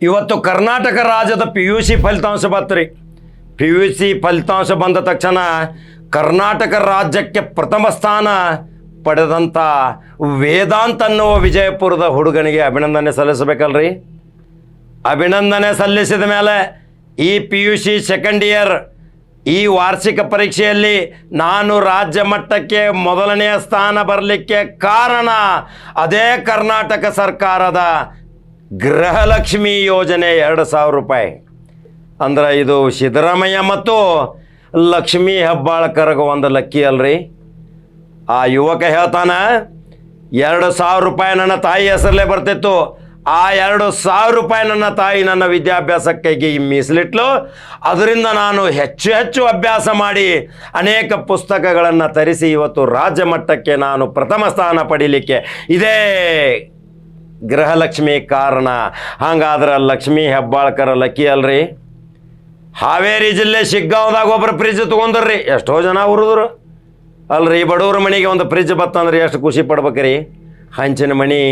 ಇವತ್ತು ಕರ್ನಾಟಕ ರಾಜ್ಯದ P U C ಫಲಿತಾಂಶ ಬತ್ರಿ ಪಿ ಯು ಸಿ ಫಲಿತಾಂಶ ಬಂದ ತಕ್ಷಣ ಕರ್ನಾಟಕ ರಾಜ್ಯಕ್ಕೆ ಪ್ರಥಮ ಸ್ಥಾನ ಪಡೆದಂಥ ವೇದಾಂತ ಅನ್ನುವ ವಿಜಯಪುರದ ಹುಡುಗನಿಗೆ ಅಭಿನಂದನೆ ಸಲ್ಲಿಸಬೇಕಲ್ರಿ. ಅಭಿನಂದನೆ ಸಲ್ಲಿಸಿದ ಮೇಲೆ ಈ P U C second year ಈ ವಾರ್ಷಿಕ ಪರೀಕ್ಷೆಯಲ್ಲಿ ನಾನು ರಾಜ್ಯ ಮಟ್ಟಕ್ಕೆ ಮೊದಲನೆಯ ಸ್ಥಾನ ಬರಲಿಕ್ಕೆ ಕಾರಣ ಅದೇ ಕರ್ನಾಟಕ ಸರ್ಕಾರದ ಗೃಹಲಕ್ಷ್ಮಿ ಯೋಜನೆ ಎರಡು ಸಾವಿರ ರೂಪಾಯಿ. ಅಂದ್ರೆ ಇದು ಸಿದ್ದರಾಮಯ್ಯ ಮತ್ತು ಲಕ್ಷ್ಮೀ ಹೆಬ್ಬಾಳ್ಕರ್ಗೆ ಒಂದು ಲಕ್ಕಿ ಅಲ್ರಿ. ಆ ಯುವಕ ಹೇಳ್ತಾನ, ಎರಡು ಸಾವಿರ ರೂಪಾಯಿ ನನ್ನ ತಾಯಿ ಹೆಸರಲ್ಲೇ ಬರ್ತಿತ್ತು. ಆ ಎರಡು ಸಾವಿರ ರೂಪಾಯಿ ನನ್ನ ತಾಯಿ ನನ್ನ ವಿದ್ಯಾಭ್ಯಾಸಕ್ಕೆ ಈ ಮೀಸಲಿಟ್ಲು. ಅದರಿಂದ ನಾನು ಹೆಚ್ಚು ಹೆಚ್ಚು ಅಭ್ಯಾಸ ಮಾಡಿ ಅನೇಕ ಪುಸ್ತಕಗಳನ್ನು ತರಿಸಿ ಇವತ್ತು ರಾಜ್ಯ ಮಟ್ಟಕ್ಕೆ ನಾನು ಪ್ರಥಮ ಸ್ಥಾನ ಪಡೀಲಿಕ್ಕೆ ಇದೇ ಗೃಹಲಕ್ಷ್ಮಿ ಕಾರಣ. ಹಂಗಾದ್ರೆ ಲಕ್ಷ್ಮೀ ಹೆಬ್ಬಾಳ್ಕರ ಲಕ್ಕಿ ಅಲ್ರಿ? ಹಾವೇರಿ ಜಿಲ್ಲೆ ಶಿಗ್ಗಾಂವ್ದಾಗ ಒಬ್ಬರು ಫ್ರಿಜ್ ತೊಗೊಂಡ್ರಿ ಎಷ್ಟೋ ಜನ ಹುರಿದ್ರು. ಅಲ್ರಿ, ಬಡವ್ರ ಮನೆಗೆ ಒಂದು ಫ್ರಿಜ್ ಬತ್ತಂದ್ರೆ, ಎಷ್ಟು ಖುಷಿ ಪಡ್ಬೇಕ್ರಿ. ಹಂಚಿನ ಮಣಿ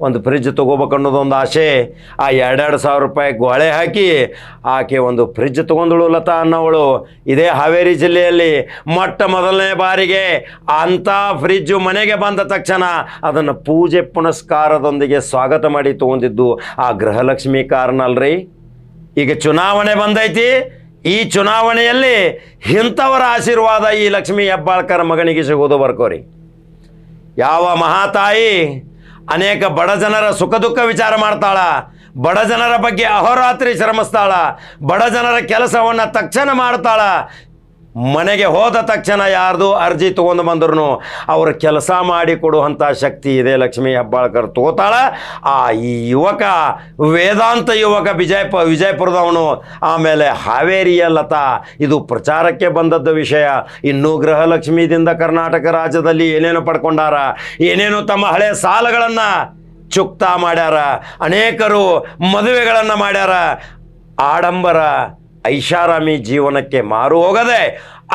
ಒಂದು ಫ್ರಿಜ್ ತೊಗೋಬೇಕು ಅನ್ನೋದೊಂದು ಆಸೆ. ಆ ಎರಡೆರಡು ಸಾವಿರ ರೂಪಾಯಿ ಗೋಳೆ ಹಾಕಿ ಆಕೆ ಒಂದು ಫ್ರಿಜ್ ತೊಗೊಂಡಳು ಲತಾ ಅನ್ನೋವಳು. ಇದೇ ಹಾವೇರಿ ಜಿಲ್ಲೆಯಲ್ಲಿ ಮೊಟ್ಟ ಮೊದಲನೇ ಬಾರಿಗೆ ಅಂಥ ಫ್ರಿಜ್ಜು ಮನೆಗೆ ಬಂದ ತಕ್ಷಣ ಅದನ್ನು ಪೂಜೆ ಪುನಸ್ಕಾರದೊಂದಿಗೆ ಸ್ವಾಗತ ಮಾಡಿ ತೊಗೊಂಡಿದ್ದು ಆ ಗೃಹಲಕ್ಷ್ಮಿ ಕಾರಣ ಅಲ್ರಿ? ಈಗ ಚುನಾವಣೆ ಬಂದೈತಿ. ಈ ಚುನಾವಣೆಯಲ್ಲಿ ಇಂಥವರ ಆಶೀರ್ವಾದ ಈ ಲಕ್ಷ್ಮೀ ಹೆಬ್ಬಾಳ್ಕರ್ ಮಗನಿಗೆ ಸಿಗೋದು ಬರ್ಕೋರಿ. ಯಾವ ಮಹಾತಾಯಿ ಅನೇಕ ಬಡ ಜನರ ಸುಖ ದುಃಖ ವಿಚಾರ ಮಾಡ್ತಾಳ, ಬಡ ಜನರ ಬಗ್ಗೆ ಅಹೋರಾತ್ರಿ ಶ್ರಮಿಸ್ತಾಳ, ಬಡ ಜನರ ಕೆಲಸವನ್ನು ತಕ್ಷಣ ಮಾಡ್ತಾಳ ಮನೆಗೆ ಹೋದ ತಕ್ಷಣ ಯಾರ್ದು ಅರ್ಜಿ ತೊಗೊಂಡು ಬಂದ್ರು ಅವ್ರ ಕೆಲಸ ಮಾಡಿ ಕೊಡುವಂಥ ಶಕ್ತಿ ಇದೆ ಲಕ್ಷ್ಮೀ ಹೆಬ್ಬಾಳ್ಕರ್ ತಗೋತಾಳ ಆ ಯುವಕ, ವೇದಾಂತ ಯುವಕ ವಿಜಯಪ ವಿಜಯಪುರದವನು, ಆಮೇಲೆ ಹಾವೇರಿಯ ಲತಾ ಇದು ಪ್ರಚಾರಕ್ಕೆ ಬಂದದ್ದು ವಿಷಯ. ಇನ್ನೂ ಗೃಹಲಕ್ಷ್ಮಿದಿಂದ ಕರ್ನಾಟಕ ರಾಜ್ಯದಲ್ಲಿ ಏನೇನು ಪಡ್ಕೊಂಡಾರ, ಏನೇನು ತಮ್ಮ ಹಳೆ ಸಾಲಗಳನ್ನು ಚುಕ್ತಾ ಮಾಡ್ಯಾರ, ಅನೇಕರು ಮದುವೆಗಳನ್ನು ಮಾಡ್ಯಾರ. ಆಡಂಬರ ಐಷಾರಾಮಿ ಜೀವನಕ್ಕೆ ಮಾರು ಹೋಗದೆ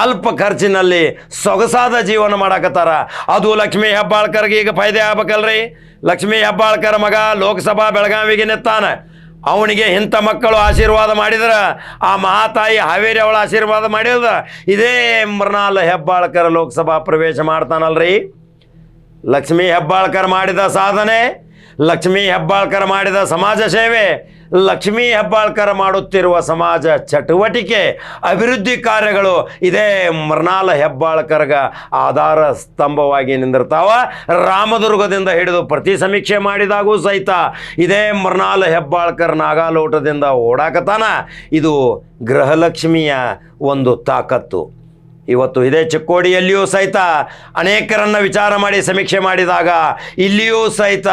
ಅಲ್ಪ ಖರ್ಚಿನಲ್ಲಿ ಸೊಗಸಾದ ಜೀವನ ಮಾಡಾಕತ್ತಾರ. ಅದು ಲಕ್ಷ್ಮೀ ಹೆಬ್ಬಾಳ್ಕರ್ಗೆ ಈಗ ಫಾಯ್ದೆ ಆಗ್ಬೇಕಲ್ರಿ? ಲಕ್ಷ್ಮೀ ಹೆಬ್ಬಾಳ್ಕರ್ ಮಗ ಲೋಕಸಭಾ ಬೆಳಗಾವಿಗೆ ನಿತ್ತಾನ ಅವನಿಗೆ ಇಂಥ ಮಕ್ಕಳು ಆಶೀರ್ವಾದ ಮಾಡಿದ್ರ, ಆ ಮಹಾತಾಯಿ ಹಾವೇರಿ ಅವಳ ಆಶೀರ್ವಾದ ಮಾಡಿದ್ರ, ಇದೇ ಮೃಣಾಲ್ ಹೆಬ್ಬಾಳ್ಕರ್ ಲೋಕಸಭಾ ಪ್ರವೇಶ ಮಾಡ್ತಾನಲ್ರಿ. ಲಕ್ಷ್ಮೀ ಹೆಬ್ಬಾಳ್ಕರ್ ಮಾಡಿದ ಸಾಧನೆ ಲಕ್ಷ್ಮೀ ಹೆಬ್ಬಾಳ್ಕರ್ ಮಾಡಿದ ಸಮಾಜ ಸೇವೆ, ಲಕ್ಷ್ಮೀ ಹೆಬ್ಬಾಳ್ಕರ್ ಮಾಡುತ್ತಿರುವ ಸಮಾಜ ಚಟುವಟಿಕೆ, ಅಭಿವೃದ್ಧಿ ಕಾರ್ಯಗಳು ಇದೇ ಮೃಣಾಲ ಹೆಬ್ಬಾಳ್ಕರ್ಗ ಆಧಾರ ಸ್ತಂಭವಾಗಿ ನಿಂದಿರ್ತಾವ. ರಾಮದುರ್ಗದಿಂದ ಹಿಡಿದು ಪ್ರತಿ ಸಮೀಕ್ಷೆ ಮಾಡಿದಾಗೂ ಸಹಿತ ಇದೇ ಮೃಣಾಲ ಹೆಬ್ಬಾಳ್ಕರ್ ನಾಗಾಲೋಟದಿಂದ ಓಡಾಕತಾನ. ಇದು ಗೃಹಲಕ್ಷ್ಮಿಯ ಒಂದು ತಾಕತ್ತು. ಇವತ್ತು ಇದೇ ಚಿಕ್ಕೋಡಿಯಲ್ಲಿಯೂ ಸಹಿತ ಅನೇಕರನ್ನ ವಿಚಾರ ಮಾಡಿ ಸಮೀಕ್ಷೆ ಮಾಡಿದಾಗ ಇಲ್ಲಿಯೂ ಸಹಿತ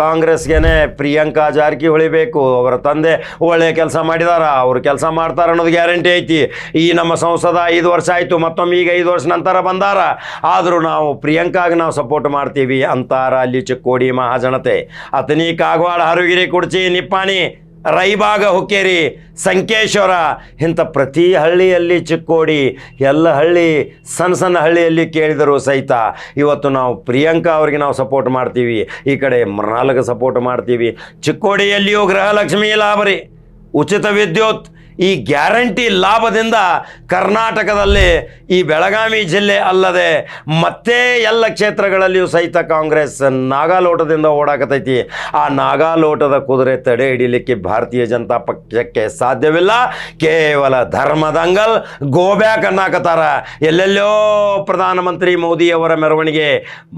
ಕಾಂಗ್ರೆಸ್ಗೆನೆ ಪ್ರಿಯಾಂಕಾ ಜಾರಕಿಹೊಳಿ ಬೇಕು ಅವರ ತಂದೆ ಒಳ್ಳೆಯ ಕೆಲಸ ಮಾಡಿದಾರ. ಅವರು ಕೆಲಸ ಮಾಡ್ತಾರ ಅನ್ನೋದು ಗ್ಯಾರಂಟಿ ಐತಿ. ಈ ನಮ್ಮ ಸಂಸದ ಐದು ವರ್ಷ ಆಯಿತು, ಮತ್ತೊಮ್ಮೆ ಈಗ ಐದು ವರ್ಷ ನಂತರ ಬಂದಾರ. ಆದರೂ ನಾವು ಪ್ರಿಯಾಂಕಾಗೆ ನಾವು ಸಪೋರ್ಟ್ ಮಾಡ್ತೀವಿ ಅಂತಾರ ಅಲ್ಲಿ ಚಿಕ್ಕೋಡಿ ಮಹಾಜನತೆ. ಅತನಿ ಕಾಗವಾಡ ಹರುಗಿರಿ, ಕುಡ್ಚಿ, ನಿಪ್ಪಾಣಿ. ರೈಬಾಗ ಹುಕ್ಕೇರಿ, ಸಂಕೇಶ್ವರ, ಇಂಥ ಪ್ರತಿ ಹಳ್ಳಿಯಲ್ಲಿ ಚಿಕ್ಕೋಡಿ, ಎಲ್ಲ ಹಳ್ಳಿ ಸಣ್ಣ ಸಣ್ಣ ಹಳ್ಳಿಯಲ್ಲಿ ಕೇಳಿದರು ಸಹಿತ ಇವತ್ತು ನಾವು ಪ್ರಿಯಾಂಕಾ ಅವ್ರಿಗೆ ನಾವು ಸಪೋರ್ಟ್ ಮಾಡ್ತೀವಿ. ಈ ಕಡೆ ಮೃಣಾಲ್ಗೆ ಸಪೋರ್ಟ್ ಮಾಡ್ತೀವಿ. ಚಿಕ್ಕೋಡಿಯಲ್ಲಿಯೂ ಗೃಹಲಕ್ಷ್ಮಿ ಲಾಭ ರೀ. ಉಚಿತ ವಿದ್ಯುತ್ ಈ ಗ್ಯಾರಂಟಿ ಲಾಭದಿಂದ ಕರ್ನಾಟಕದಲ್ಲಿ ಈ ಬೆಳಗಾವಿ ಜಿಲ್ಲೆ ಅಲ್ಲದೆ ಮತ್ತೆ ಎಲ್ಲ ಕ್ಷೇತ್ರಗಳಲ್ಲಿಯೂ ಸಹಿತ ಕಾಂಗ್ರೆಸ್ ನಾಗಾಲೋಟದಿಂದ ಓಡಾಕತೈತಿ. ಆ ನಾಗಾಲೋಟದ ಕುದುರೆ ತಡೆ ಹಿಡಿಲಿಕ್ಕೆ ಭಾರತೀಯ ಜನತಾ ಪಕ್ಷಕ್ಕೆ ಸಾಧ್ಯವಿಲ್ಲ. ಕೇವಲ ಧರ್ಮದಂಗಲ್ ಗೋಬ್ಯಾಕ್ ಅನ್ನಕತ್ತಾರ. ಎಲ್ಲೆಲ್ಲೋ ಪ್ರಧಾನಮಂತ್ರಿ ಮೋದಿಯವರ ಮೆರವಣಿಗೆ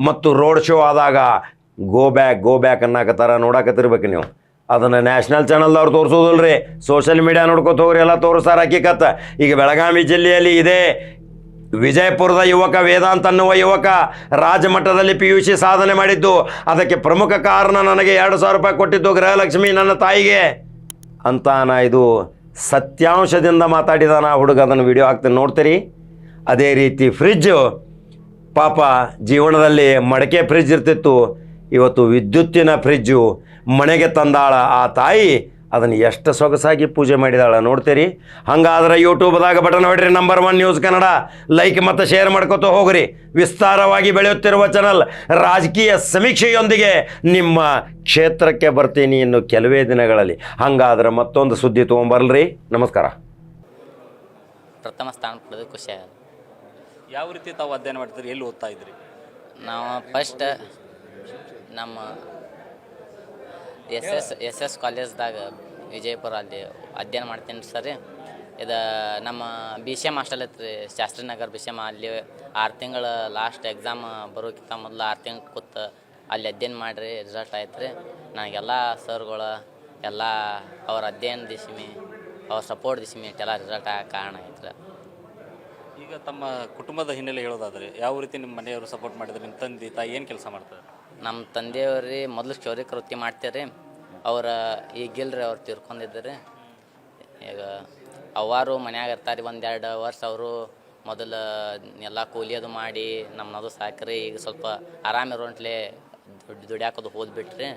ಮತ್ತು ರೋಡ್ ಶೋ ಆದಾಗ ಗೋ ಬ್ಯಾಕ್ ಗೋ ಬ್ಯಾಕ್ ಅನ್ನಕತ್ತಾರ ನೋಡಾಕತ್ತಿರ್ಬೇಕು ನೀವು. ಅದನ್ನು ನ್ಯಾಷನಲ್ ಚಾನಲ್ದವ್ರು ರೀ ಸೋಷಿಯಲ್ ಮೀಡಿಯಾ ನೋಡ್ಕೊತ ಹೋಗ್ರಿ, ಎಲ್ಲ ತೋರಿಸ್ತಾರ ಹಕ್ಕಿಕತ್ತ ಈಗ ಬೆಳಗಾವಿ ಜಿಲ್ಲೆಯಲ್ಲಿ ಇದೆ ವಿಜಯಪುರದ ಯುವಕ, ವೇದಾಂತ್ ಅನ್ನುವ ಯುವಕ ರಾಜಮಟ್ಟದಲ್ಲಿ ಪಿ ಯು ಸಿ ಸಾಧನೆ ಮಾಡಿದ್ದು. ಅದಕ್ಕೆ ಪ್ರಮುಖ ಕಾರಣ ನನಗೆ ಎರಡು ಸಾವಿರ ರೂಪಾಯಿ ಕೊಟ್ಟಿದ್ದು ಗೃಹಲಕ್ಷ್ಮಿ ನನ್ನ ತಾಯಿಗೆ ಅಂತ ನಾ ಇದು ಸತ್ಯಾಂಶದಿಂದ ಮಾತಾಡಿದ ನಾ ಹುಡುಗ, ಅದನ್ನು ವಿಡಿಯೋ ಹಾಕ್ತೀನಿ. ನೋಡ್ತೀರಿ? ಅದೇ ರೀತಿ ಫ್ರಿಜ್ಜು ಪಾಪ ಜೀವನದಲ್ಲಿ ಮಡಕೆ ಫ್ರಿಜ್ ಇರ್ತಿತ್ತು. ಇವತ್ತು ವಿದ್ಯುತ್ತಿನ ಫ್ರಿಜ್ಜು ಮನೆಗೆ ತಂದಾಳ ಆ ತಾಯಿ ಅದನ್ನು ಎಷ್ಟು ಸೊಗಸಾಗಿ ಪೂಜೆ ಮಾಡಿದಾಳ ನೋಡ್ತೀರಿ. ಹಂಗಾದ್ರೆ ಯೂಟ್ಯೂಬ್ದಾಗ button ಹೊಡ್ರಿ number one news Kannada. Like ಮತ್ತು ಶೇರ್ ಮಾಡ್ಕೊತ ಹೋಗ್ರಿ. ವಿಸ್ತಾರವಾಗಿ ಬೆಳೆಯುತ್ತಿರುವ ಚಾನಲ್ ರಾಜಕೀಯ ಸಮೀಕ್ಷೆಯೊಂದಿಗೆ ನಿಮ್ಮ ಕ್ಷೇತ್ರಕ್ಕೆ ಬರ್ತೀನಿ ಇನ್ನು ಕೆಲವೇ ದಿನಗಳಲ್ಲಿ. ಹಂಗಾದ್ರೆ ಮತ್ತೊಂದು ಸುದ್ದಿ ತೊಗೊಂಬರ್ಲ್ರಿ. ನಮಸ್ಕಾರ. ಪ್ರಥಮ ಸ್ಥಾನ ಪಡೆದು ಖುಷಿ ಯಾವ ರೀತಿ ತಾವು ಅಧ್ಯಯನ ಮಾಡ್ತೀರಿ ಎಲ್ಲಿ ಓದ್ತಾ ಇದ್ರಿ? ನಾವು ಫಸ್ಟ್ ನಮ್ಮ ಎಸ್ ಎಸ್ ಎಸ್ ಎಸ್ ಕಾಲೇಜ್ದಾಗ ವಿಜಯಪುರ ಅಲ್ಲಿ ಅಧ್ಯಯನ ಮಾಡ್ತೀನಿ ಸರಿ. ಇದು ನಮ್ಮ ಬಿ ಸಿ ಎಂ ಹಾಸ್ಟೆಲ್ ಐತ್ರಿ ಶಾಸ್ತ್ರಿನಗರ್ ಬಿ ಸಿ ಎಂ ಅಲ್ಲಿ ಆರು ತಿಂಗಳ ಲಾಸ್ಟ್ ಎಕ್ಸಾಮ್ ಬರೋಕ್ಕಿಂತ ಮೊದಲು ಆರು ತಿಂಗಳು ಕೂತು ಅಲ್ಲಿ ಅಧ್ಯಯನ ಮಾಡಿರಿ ರಿಸಲ್ಟ್ ಆಯ್ತು ರೀ ನನಗೆಲ್ಲ ಸರ್ಗಳು ಎಲ್ಲ ಅವ್ರ ಅಧ್ಯಯನ ದಿಸಿಮಿ ಅವ್ರ ಸಪೋರ್ಟ್ ದಿಸಿಮಿ ಎಲ್ಲ ರಿಸಲ್ಟ್ ಆಗ ಕಾರಣ ಆಯ್ತು ರೀ ಈಗ ತಮ್ಮ ಕುಟುಂಬದ ಹಿನ್ನೆಲೆ ಹೇಳೋದಾದ್ರೆ ಯಾವ ರೀತಿ ನಿಮ್ಮ ಮನೆಯವರು ಸಪೋರ್ಟ್ ಮಾಡಿದ್ರೆ ನಿಮ್ಮ ತಂದೆ ತಾಯಿ ಏನು ಕೆಲಸ ಮಾಡ್ತಾರೆ? ನಮ್ಮ ತಂದೆಯವ್ರಿ ಮೊದಲು ಕ್ಷೌರಿಕ ವೃತ್ತಿ ಮಾಡ್ತೀರಿ ಅವರ ಈಗಿಲ್ರಿ ಅವ್ರು ತೀರ್ಕೊಂಡಿದ್ದಾರೆ. ಈಗ ಅವಾರು ಮನ್ಯಾಗ ಇರ್ತಾರೆ ಒಂದೆರಡು ವರ್ಷ ಅವರು ಮೊದಲು ಎಲ್ಲ ಕೂಲಿ ಅದು ಮಾಡಿ ನಮ್ಮನ್ನದು ಸಾಕ್ರಿ. ಈಗ ಸ್ವಲ್ಪ ಆರಾಮಿರೋಂಟ್ಲೆ ದುಡ್ಡು ದುಡ್ಯಾಕೋದು ಹೋದ್ಬಿಟ್ರಿ.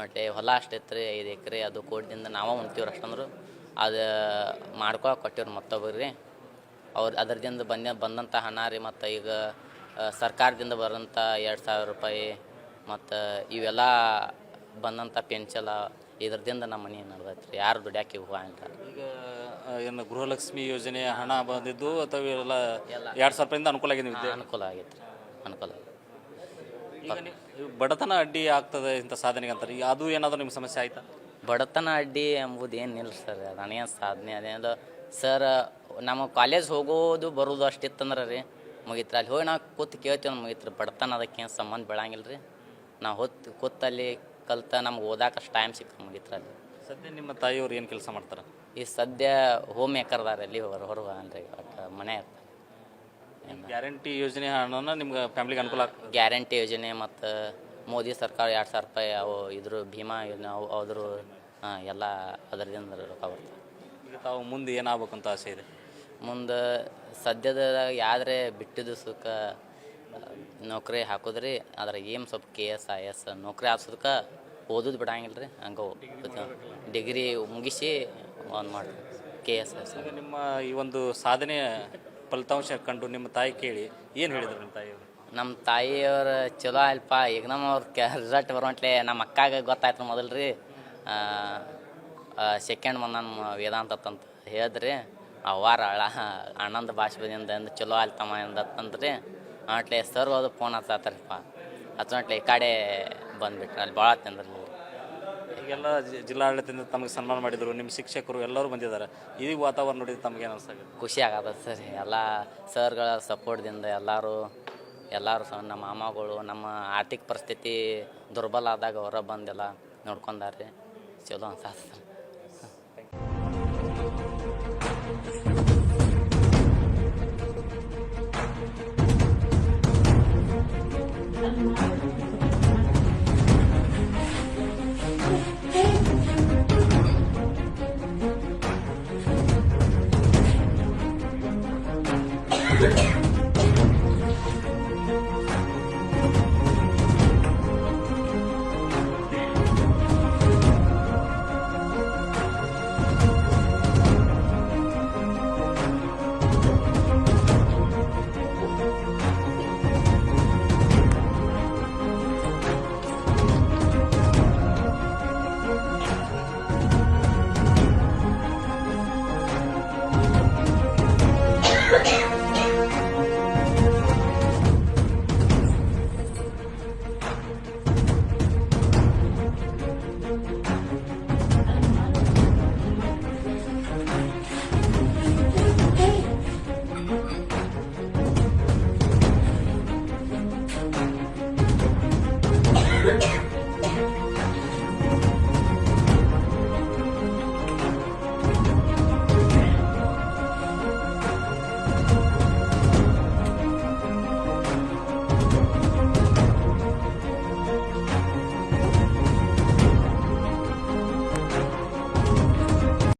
ಮತ್ತೆ ಹೊಲ ಅಷ್ಟೈತ್ರಿ ಐದು ಎಕರೆ ಅದು ಕೋಟದಿಂದ ನಾವೇ ಉಣ್ತೀವ್ರಿ ಅಷ್ಟಂದ್ರು. ಅದು ಮಾಡ್ಕೊ ಕೊಟ್ಟಿವ್ರಿ ಮತ್ತೊಬ್ಬರಿಗೆ ಅವ್ರು ಅದರದಿಂದ ಬಂದ ಬಂದಂಥ ಹಣ ರೀ ಮತ್ತು ಈಗ ಸರ್ಕಾರದಿಂದ ಬರೋಂಥ ಎರಡು ಸಾವಿರ ರೂಪಾಯಿ ಮತ್ತು ಇವೆಲ್ಲ ಬಂದಂಥ ಪೆನ್ಷಲ ಇದ್ರದಿಂದ ನಮ್ಮ ಮನೆ ನಡೆದೈತೆ ರೀ ಯಾರು ದುಡ್ಯಾಕೆ ಅಂತ ಈಗ ಏನು ಗೃಹಲಕ್ಷ್ಮಿ ಯೋಜನೆ ಹಣ ಬಂದಿದ್ದು ಅಥವಾ ಇವೆಲ್ಲ ಎರಡು ಸಾವಿರ ರೂಪಾಯಿಂದ ಅನುಕೂಲ ಆಗಿದೆ ನಿಮಗೆ ಅನುಕೂಲ ಆಗೈತೆ ರೀ ಅನುಕೂಲ ಈಗ ನೀವು ಬಡತನ ಅಡ್ಡಿ ಆಗ್ತದೆ ಇಂಥ ಸಾಧನೆಗೆ ಅಂತಾರೆ. ಈಗ ಅದು ಏನಾದರೂ ನಿಮ್ಮ ಸಮಸ್ಯೆ ಆಯ್ತಾ? ಬಡತನ ಅಡ್ಡಿ ಎಂಬುದು ಏನಿಲ್ಲ ಸರ್ ಅದೇನು ಸಾಧನೆ ಅದೇನು ಸರ್ ನಮ್ಮ ಕಾಲೇಜ್ ಹೋಗೋದು ಬರೋದು ಅಷ್ಟಿತ್ತಂದ್ರೆ ರೀ ಮುಗಿತ್ರಿ. ಅಲ್ಲಿ ಹೋಗಿ ನಾವು ಕೂತು ಕೇಳ್ತೀವಿ ಮುಗಿತ್ರಿ. ಬಡತನ ಅದಕ್ಕೇನು ಸಂಬಂಧ ಬೆಳಂಗಿಲ್ಲ ರೀ ನಾವು ಹೊತ್ತು ಕೂತಲ್ಲಿ ಕಲ್ತ ನಮ್ಗೆ ಓದಾಕಷ್ಟು ಟೈಮ್ ಸಿಕ್ಕ ಮುಗಿತ್ರಲ್ಲಿ ಸದ್ಯ ನಿಮ್ಮ ತಾಯಿಯವ್ರು ಏನು ಕೆಲಸ ಮಾಡ್ತಾರೆ? ಈ ಸದ್ಯ ಹೋಮ್ ಮೇಕರ್ದಾರ ಅಲ್ಲಿ ಹೊರ ಹೊರಗೆ ಒಟ್ಟು ಮನೆ ಇರ್ತಾರೆ ಗ್ಯಾರಂಟಿ ಯೋಜನೆ ಹಣನ ನಿಮ್ಗೆ ಫ್ಯಾಮಿಲಿಗೆ ಅನುಕೂಲ ಆಗ್ತದೆ? ಗ್ಯಾರಂಟಿ ಯೋಜನೆ ಮತ್ತು ಮೋದಿ ಸರ್ಕಾರ ಎರಡು ಸಾವಿರ ರೂಪಾಯಿ ಅವು ಇದ್ರ ಭೀಮಾ ಯೋಜನೆ ಅವು ಅದ್ರ ಹಾಂ ಎಲ್ಲ ಅದರಿಂದ ರೊಕ್ಕ ಬರ್ತಾವೆ. ಈಗ ತಾವು ಮುಂದೆ ಏನಾಗಬೇಕಂತ ಆಸೆ ಇದೆ? ಮುಂದೆ ಸದ್ಯದ ಯಾವ್ದ್ರೆ ಬಿಟ್ಟಿದ್ದು ಸುಖ ನೌಕರಿ ಹಾಕೋದ್ರಿ ಅದ್ರ ಏನು ಸ್ವಲ್ಪ ಕೆ ಎಸ್ ಐ ಎಸ್ ನೌಕರಿ ಹಾಕ್ಸೋದಕ್ಕೆ ಓದೋದು ಬಿಡಂಗಿಲ್ಲ ರೀ ಹಂಗೆ ಡಿಗ್ರಿ ಮುಗಿಸಿ ಒಂದು ಮಾಡಿ ಕೆ ಎಸ್ ಎಸ್ ಈಗ ನಿಮ್ಮ ಈ ಒಂದು ಸಾಧನೆ ಫಲಿತಾಂಶ ಕಂಡು ನಿಮ್ಮ ತಾಯಿ ಕೇಳಿ ಏನು ಹೇಳಿದ್ರು ನಿಮ್ಮ ತಾಯಿಯವರು ನಮ್ಮ ತಾಯಿಯವ್ರ ಚಲೋ ಅಲ್ಪ ಈಗ ನಮ್ಮ ಅವ್ರ ಕೆ ರಿಸಲ್ಟ್ ಬರೋಂಟ್ಲೆ ನಮ್ಮ ಅಕ್ಕಾಗ ಗೊತ್ತಾಯ್ತು ಮೊದಲು ರೀ ಸೆಕೆಂಡ್ ನಮ್ಮ ವೇದಾಂತ ಅಂತ ಹೇಳಿದ್ರಿ ಅವಾರ ಅಳ ಅಣ್ಣಂದ ಭಾಷೆದಿಂದ ಚಲೋ ಆಲ್ತಮ್ಮ ಎಂದತ್ತಂದ್ರಿ. ಅಟ್ಲೆ ಸರ್ ಅದು ಫೋನ್ ಹಚ್ಚಾತಾರಪ್ಪ. ಹಚ್ಚೋಟ್ಲೆ ಈ ಕಡೆ ಬಂದ್ಬಿಟ್ರೆ. ಅಲ್ಲಿ ಭಾಳ ತಿಂದ್ರಲ್ಲ ಈಗೆಲ್ಲ ಜಿ- ಜಿಲ್ಲಾಡಳಿತದಿಂದ ತಮಗೆ ಸನ್ಮಾನ ಮಾಡಿದರು ನಿಮ್ಮ ಶಿಕ್ಷಕರು ಎಲ್ಲರೂ ಬಂದಿದ್ದಾರೆ. ಈ ವಾತಾವರಣ ನೋಡಿದ್ರೆ ತಮಗೆ ಏನು ಅನಿಸ್ತದೆ ಖುಷಿ ಆಗದ ಸರ್. ಎಲ್ಲ ಸರ್ಗಳ ಸಪೋರ್ಟ್ದಿಂದ ಎಲ್ಲರೂ ಎಲ್ಲರೂ ಸಹ ನಮ್ಮ ಮಾಮಗಳು ನಮ್ಮ ಆರ್ಥಿಕ ಪರಿಸ್ಥಿತಿ ದುರ್ಬಲ ಆದಾಗ ಹೊರ ಬಂದೆಲ್ಲ ನೋಡ್ಕೊಂಡಾರ್ರಿ. ಚಲೋ ಅನ್ಸಾತ